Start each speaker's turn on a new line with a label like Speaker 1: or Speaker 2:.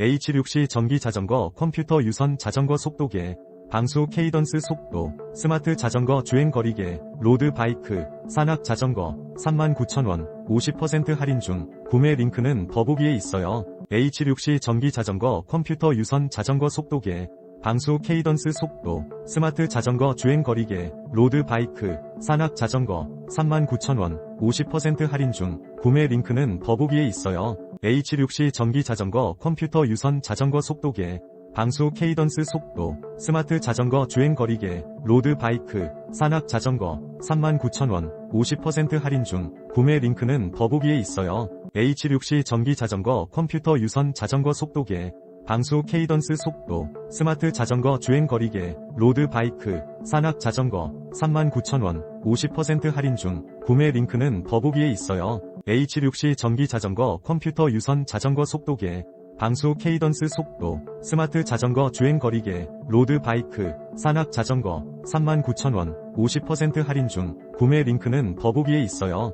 Speaker 1: H6C 전기 자전거 컴퓨터 유선 자전거 속도계, 방수 케이던스 속도, 스마트 자전거 주행 거리계, 로드 바이크, 산악 자전거, 39,000원, 50% 할인 중, 구매 링크는 더보기에 있어요. H6C 전기 자전거 컴퓨터 유선 자전거 속도계, 방수 케이던스 속도, 스마트 자전거 주행 거리계, 로드 바이크, 산악 자전거, 39,000원, 50% 할인 중, 구매 링크는 더보기에 있어요. H6C 전기 자전거 컴퓨터 유선 자전거 속도계, 방수 케이던스 속도, 스마트 자전거 주행 거리계, 로드 바이크, 산악 자전거, 39,000원, 50% 할인 중, 구매 링크는 더보기에 있어요. H6C 전기 자전거 컴퓨터 유선 자전거 속도계, 방수 케이던스 속도, 스마트 자전거 주행 거리계, 로드 바이크, 산악 자전거, 39,000원, 50% 할인 중, 구매 링크는 더보기에 있어요. H6C 전기 자전거 컴퓨터 유선 자전거 속도계, 방수 케이던스 속도, 스마트 자전거 주행 거리계, 로드 바이크, 산악 자전거, 39,000원, 50% 할인 중, 구매 링크는 더보기에 있어요.